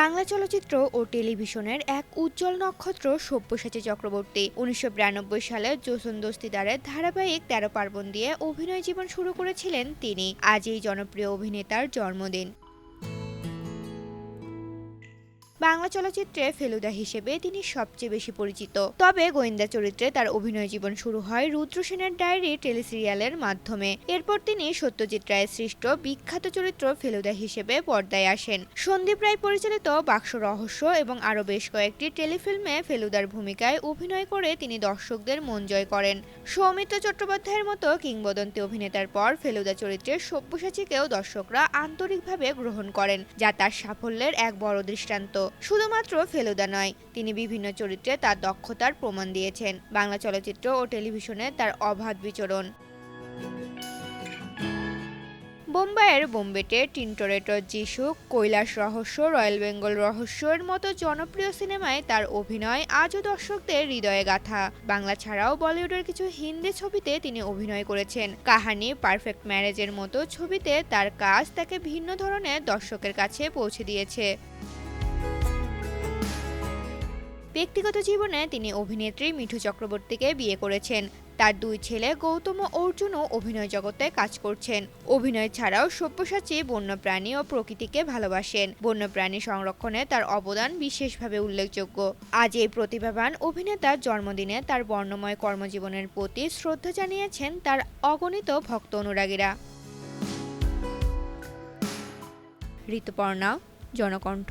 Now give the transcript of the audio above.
বাংলা চলচ্চিত্র ও টেলিভিশনের এক উজ্জ্বল নক্ষত্র সব্যসাচী চক্রবর্তী। উনিশশো বিরানব্বই সালে জোসন দস্তিদারের ধারাবাহিক তেরো পার্বণ দিয়ে অভিনয় জীবন শুরু করেছিলেন তিনি। আজ এই জনপ্রিয় অভিনেতার জন্মদিন। বাংলা চলচ্চিত্রে ফেলুদা হিসেবে তিনি সবচেয়ে বেশি পরিচিত। তবে গোয়েন্দা চরিত্রে তার অভিনয় জীবন শুরু হয় রুদ্র সেনের ডায়েরি টেলিসিরিয়ালের মাধ্যমে। এরপর তিনি সত্যজিৎ রায়ের সৃষ্ট বিখ্যাত চরিত্র ফেলুদা হিসেবে পর্দায় আসেন। সন্দীপ রায় পরিচালিত বাক্স রহস্য এবং আরও বেশ কয়েকটি টেলিফিল্মে ফেলুদার ভূমিকায় অভিনয় করে তিনি দর্শকদের মন জয় করেন। সৌমিত্র চট্টোপাধ্যায়ের মতো কিংবদন্তি অভিনেতার পর ফেলুদা চরিত্রের সব্যসাচীকেও দর্শকরা আন্তরিকভাবে গ্রহণ করেন, যা তার সাফল্যের এক বড় দৃষ্টান্ত। শুধুমাত্র ফেলুদা নয়, তিনি বিভিন্ন চরিত্রে তার দক্ষতার প্রমাণ দিয়েছেন। বাংলা চলচ্চিত্র ও টেলিভিশনে তার অবাধ বিচরণ। বোম্বাইয়ের বোম্বেটে টিন্টোরেটর যিশু, কৈলাস রহস্য, রয়্যাল বেঙ্গল রহস্যের মতো জনপ্রিয় সিনেমায় তার অভিনয় আজও দর্শকদের হৃদয়ে গাথা। বাংলা ছাড়াও বলিউডের কিছু হিন্দি ছবিতে তিনি অভিনয় করেছেন। কাহানি, পারফেক্ট ম্যারেজের মতো ছবিতে তার কাজ তাকে ভিন্ন ধরনের দর্শকের কাছে পৌঁছে দিয়েছে। ব্যক্তিগত জীবনে তিনি অভিনেত্রী মিঠু চক্রবর্তীকে বিয়ে করেছেন। তার দুই ছেলে গৌতম ও অর্জুনও অভিনয় জগতে কাজ করছেন। অভিনয় ছাড়াও সব্যসাচী, বন্যপ্রাণী ও প্রকৃতিকে ভালোবাসেন। বন্যপ্রাণী সংরক্ষণে তার অবদান বিশেষভাবে উল্লেখযোগ্য। আজ এই প্রতিভাবান অভিনেতার জন্মদিনে তার বর্ণময় কর্মজীবনের প্রতি শ্রদ্ধা জানিয়েছেন তার অগণিত ভক্ত অনুরাগীরা। ঋতুপর্ণা, জনকণ্ঠ।